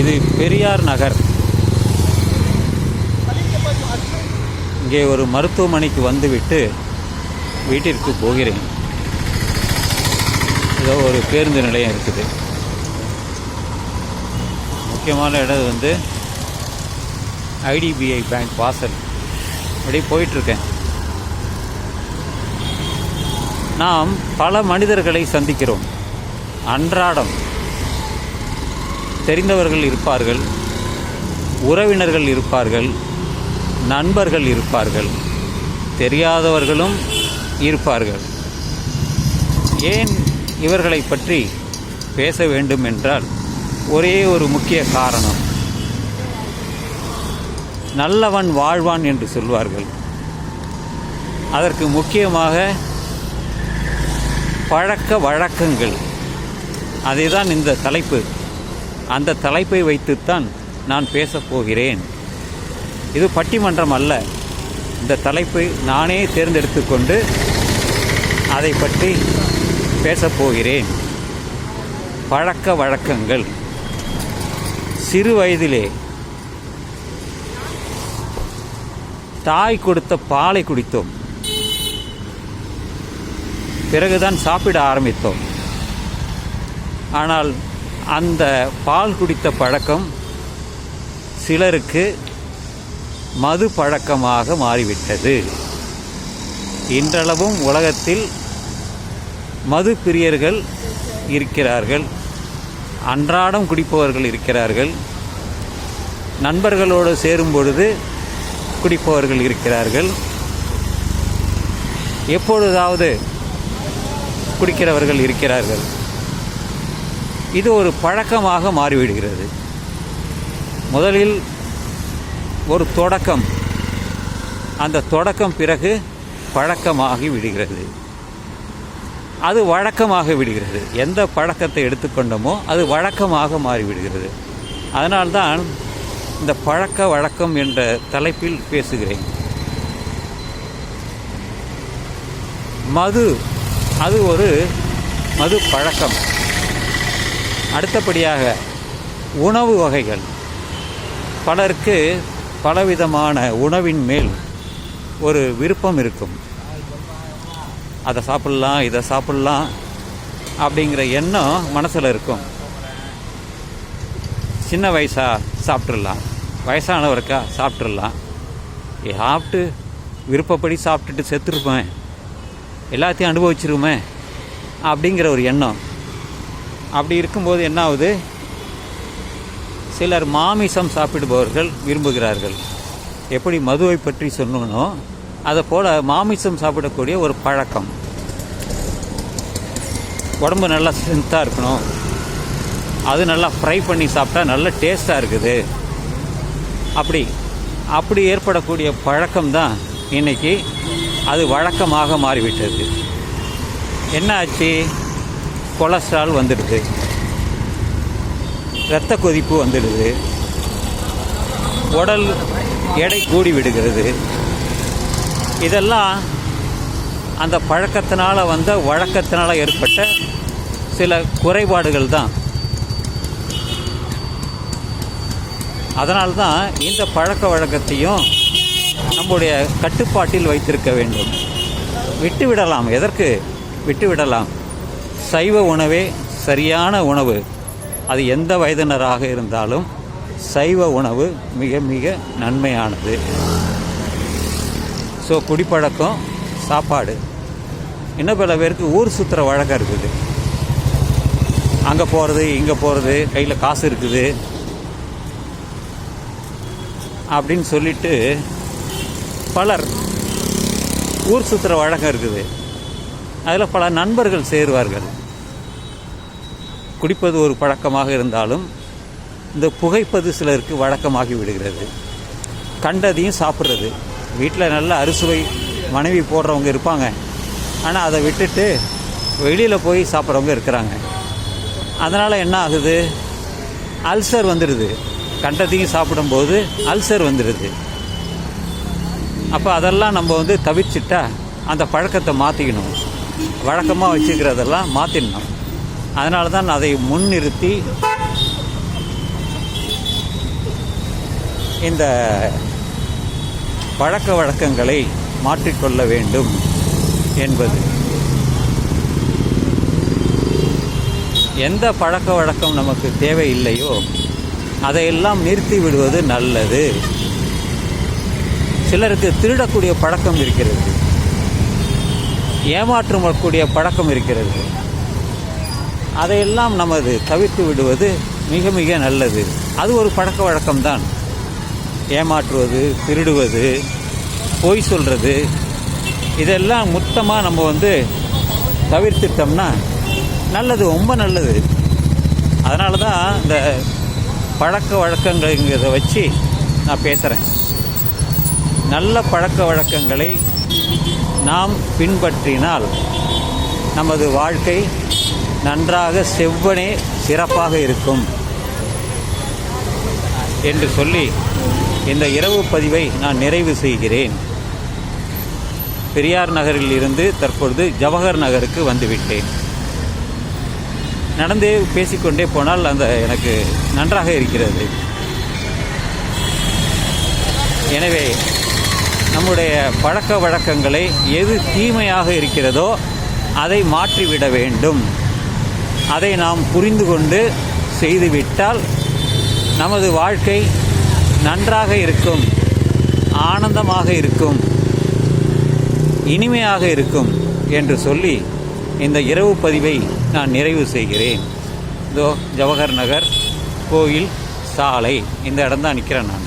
இது பெரியார் நகர். இங்கே ஒரு மருத்துவமனைக்கு வந்துவிட்டு வீட்டிற்கு போகிறேன். ஏதோ ஒரு பேருந்து நிலையம் இருக்குது. முக்கியமான இடம் வந்து ஐடிபிஐ பேங்க் வாசல். அப்படியே போயிட்டுருக்கேன். நாம் பல மனிதர்களை சந்திக்கிறோம். அன்றாடம் தெரிந்தவர்கள் இருப்பார்கள் உறவினர்கள் இருப்பார்கள் நண்பர்கள் இருப்பார்கள் தெரியாதவர்களும் இருப்பார்கள். ஏன் இவர்களை பற்றி பேச வேண்டும் என்றால் ஒரே ஒரு முக்கிய காரணம். நல்லவன் வாழ்வான் என்று சொல்வார்கள். அதற்கு முக்கியமாக பழக்க வழக்கங்கள். அதேதான் இந்த தலைப்பு. அந்த தலைப்பை வைத்துத்தான் நான் பேசப்போகிறேன் இது பட்டிமன்றம் அல்ல. இந்த தலைப்பை நானே தேர்ந்தெடுத்துக்கொண்டு அதை பற்றி பேசப் போகிறேன். பழக்க வழக்கங்கள். சிறு வயதிலே தாய் கொடுத்த பாலை குடித்தோம். பிறகுதான் சாப்பிட ஆரம்பித்தோம். ஆனால் அந்த பால் குடித்த பழக்கம் சிலருக்கு மது பழக்கமாக மாறிவிட்டது. இன்றளவும் உலகத்தில் மது பிரியர்கள் இருக்கிறார்கள். அன்றாடம் குடிப்பவர்கள் இருக்கிறார்கள். நண்பர்களோடு சேரும் பொழுது குடிப்பவர்கள் இருக்கிறார்கள். எப்பொழுதாவது குடிக்கிறவர்கள் இருக்கிறார்கள். இது ஒரு பழக்கமாக மாறிவிடுகிறது. முதலில் ஒரு தொடக்கம். அந்த தொடக்கம் பிறகு பழக்கமாகி விடுகிறது. அது வழக்கமாக விடுகிறது. எந்த பழக்கத்தை எடுத்துக்கொண்டோமோ அது வழக்கமாக மாறிவிடுகிறது. அதனால்தான் இந்த பழக்க வழக்கம் என்ற தலைப்பில் பேசுகிறேன். மது அது ஒரு மது பழக்கம். அடுத்தபடியாக உணவு வகைகள். பலருக்கு பலவிதமான உணவின் மேல் ஒரு விருப்பம் இருக்கும். அதை சாப்பிட்லாம் இதை சாப்பிட்லாம் அப்படிங்கிற எண்ணம் மனசில் இருக்கும். சின்ன வயசாக சாப்பிட்றலாம் வயசானவருக்கா சாப்பிட்றலாம் சாப்பிட்டு விருப்பப்படி சாப்பிட்டுட்டு செத்துருப்பேன். எல்லாத்தையும் அனுபவிச்சிருமே அப்படிங்கிற ஒரு எண்ணம். அப்படி இருக்கும்போது என்ன ஆகுது சிலர் மாமிசம் சாப்பிடுபவர்கள் விரும்புகிறார்கள். எப்படி மதுவை பற்றி சொன்னோனோ அதை போல் மாமிசம் சாப்பிடக்கூடிய ஒரு பழக்கம். உடம்பு நல்லா ஸ்ட்ரென்த்தாக இருக்கணும். அது நல்லா ஃப்ரை பண்ணி சாப்பிட்டா நல்ல டேஸ்ட்டாக இருக்குது. அப்படி அப்படி ஏற்படக்கூடிய பழக்கம் தான் இன்றைக்கி அது வழக்கமாக மாறிவிட்டது. என்ன ஆச்சு? கொலஸ்ட்ரால் வந்துடுது. இரத்த கொதிப்பு வந்துடுது. உடல் எடை கூடி விடுகிறது. இதெல்லாம் அந்த பழக்கத்தினால் வந்த வழக்கத்தினால் ஏற்பட்ட சில குறைபாடுகள் தான். அதனால்தான் இந்த பழக்க வழக்கத்தையும் நம்முடைய கட்டுப்பாட்டில் வைத்திருக்க வேண்டும். விட்டு விடலாம் எதற்கு? விட்டு விடலாம் சைவ உணவே சரியான உணவு. அது எந்த வயதினராக இருந்தாலும் சைவ உணவு மிக மிக நன்மையானது. ஸோ குடிப்பழக்கம் சாப்பாடு. இன்னும் பல பேருக்கு ஊர் சுற்றுற வழக்கம் இருக்குது. அங்கே போகிறது இங்கே போகிறது கையில் காசு இருக்குது. அப்படின்னு சொல்லிட்டு பலர் ஊர் சுற்றுற வழக்கம் இருக்குது. அதில் பல நண்பர்கள் சேருவார்கள். குடிப்பது ஒரு பழக்கமாக இருந்தாலும் இந்த புகைப்பது சிலருக்கு வழக்கமாகி விடுகிறது. கண்டதையும் சாப்பிட்றது. வீட்டில் நல்ல அறுசுவை மனைவி போடுறவங்க இருப்பாங்க. ஆனால் அதை விட்டுட்டு வெளியில் போய் சாப்பிட்றவங்க இருக்கிறாங்க. அதனால் என்ன ஆகுது? அல்சர் வந்துடுது. கண்டத்தையும் சாப்பிடும்போது அல்சர் வந்துடுது. அப்போ அதெல்லாம் நம்ம வந்து தவிர்த்துட்டா அந்த பழக்கத்தை மாற்றிக்கணும் வழக்கமாக வச்சுக்கிறதெல்லாம் மாற்றிடணும் அதனால தான் அதை முன்னிறுத்தி இந்த பழக்க வழக்கங்களை மாற்றிக்கொள்ள வேண்டும் என்பது. எந்த பழக்க வழக்கம் நமக்கு தேவையில்லையோ அதையெல்லாம் நிறுத்தி விடுவது நல்லது. சிலருக்கு திருடக்கூடிய பழக்கம் இருக்கிறது. ஏமாற்றக்கூடிய பழக்கம் இருக்கிறது. அதையெல்லாம் நமது தவிர்த்து விடுவது மிக மிக நல்லது. அது ஒரு பழக்க வழக்கம்தான். ஏமாற்றுவது திருடுவது பொய் சொல்கிறது இதெல்லாம் மொத்தமாக நம்ம வந்து தவிர்த்துட்டோம்னா நல்லது ரொம்ப நல்லது. அதனால தான் இந்த பழக்க வழக்கங்கள்ங்கிறத வச்சு நான் பேசுகிறேன் நல்ல பழக்க வழக்கங்களை நாம் பின்பற்றினால் நமது வாழ்க்கை நன்றாக செவ்வனே சிறப்பாக இருக்கும். என்று சொல்லி இந்த இரவு பதிவை நான் நிறைவு செய்கிறேன். பெரியார் நகரில் இருந்து தற்பொழுது ஜவஹர் நகருக்கு வந்துவிட்டேன். நடந்தே பேசிக்கொண்டே போனால் அந்த எனக்கு நன்றாக இருக்கிறது. எனவே நம்முடைய பழக்க வழக்கங்களை எது தீமையாக இருக்கிறதோ அதை மாற்றிவிட வேண்டும். அதை நாம் புரிந்து கொண்டு செய்துவிட்டால் நமது வாழ்க்கை நன்றாக இருக்கும் ஆனந்தமாக இருக்கும் இனிமையாக இருக்கும் என்று சொல்லி இந்த இரவு பதிவை நான் நிறைவு செய்கிறேன். இதோ ஜவஹர் நகர் கோயில் சாலை. இந்த இடம்தான் நிற்கிறேன் நான்.